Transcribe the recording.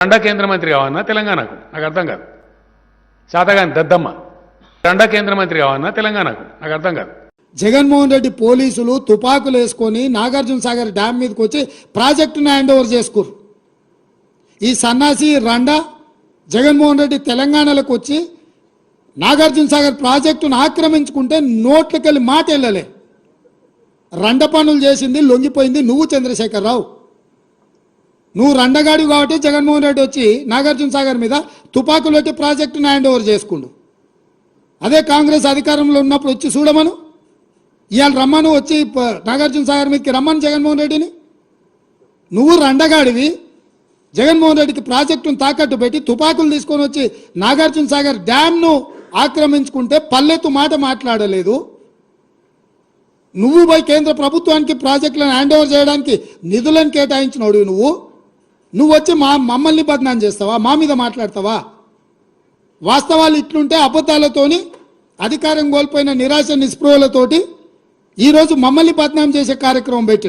రండా కేంద్ర మంత్రి కావన్నా తెలంగాణకు. నాకు అర్థం కాదు. శాతగాని దద్దమ్మ. రండా కేంద్ర మంత్రి కావన్నా తెలంగాణకు. నాకు అర్థం కాదు. జగన్మోహన్ రెడ్డి పోలీసులు తుపాకులు వేసుకొని నాగార్జున సాగర్ డ్యామ్ మీదకి వచ్చి ప్రాజెక్టును హ్యాండ్ ఓవర్ చేసుకురు ఈ సన్నాసి రండా జగన్మోహన్ రెడ్డి తెలంగాణలోకి వచ్చి నాగార్జున సాగర్ ప్రాజెక్టును ఆక్రమించుకుంటే నోట్లకెళ్ళి మాట వెళ్ళలే రండ పనులు చేసింది లొంగిపోయింది నువ్వు చంద్రశేఖరరావు నువ్వు రండగాడి కాబట్టి జగన్మోహన్ రెడ్డి వచ్చి నాగార్జున సాగర్ మీద తుపాకులు పెట్టి ప్రాజెక్టును హ్యాండ్ ఓవర్ చేసుకుండు. అదే కాంగ్రెస్ అధికారంలో ఉన్నప్పుడు వచ్చి చూడమను. ఇవాళ రమ్మను వచ్చి నాగార్జున సాగర్ మీదకి రమ్మను జగన్మోహన్ రెడ్డిని. నువ్వు రండగాడివి జగన్మోహన్ రెడ్డికి ప్రాజెక్టును తాకట్టు పెట్టి తుపాకులు తీసుకొని వచ్చి నాగార్జున సాగర్ డ్యామ్ను ఆక్రమించుకుంటే పల్లెత్తు మాట మాట్లాడలేదు. నువ్వు పోయి కేంద్ర ప్రభుత్వానికి ప్రాజెక్టులను హ్యాండ్ ఓవర్ చేయడానికి నిధులను కేటాయించినోడు నువ్వు. నువ్వు వచ్చి మా మమ్మల్ని బదనాం చేస్తావా? మా మీద మాట్లాడతావా? వాస్తవాలు ఇట్లుంటే అబద్ధాలతోని అధికారం కోల్పోయిన నిరాశ నిస్పృహలతోటి ఈరోజు మమ్మల్ని బదనాం చేసే కార్యక్రమం పెట్టిండు.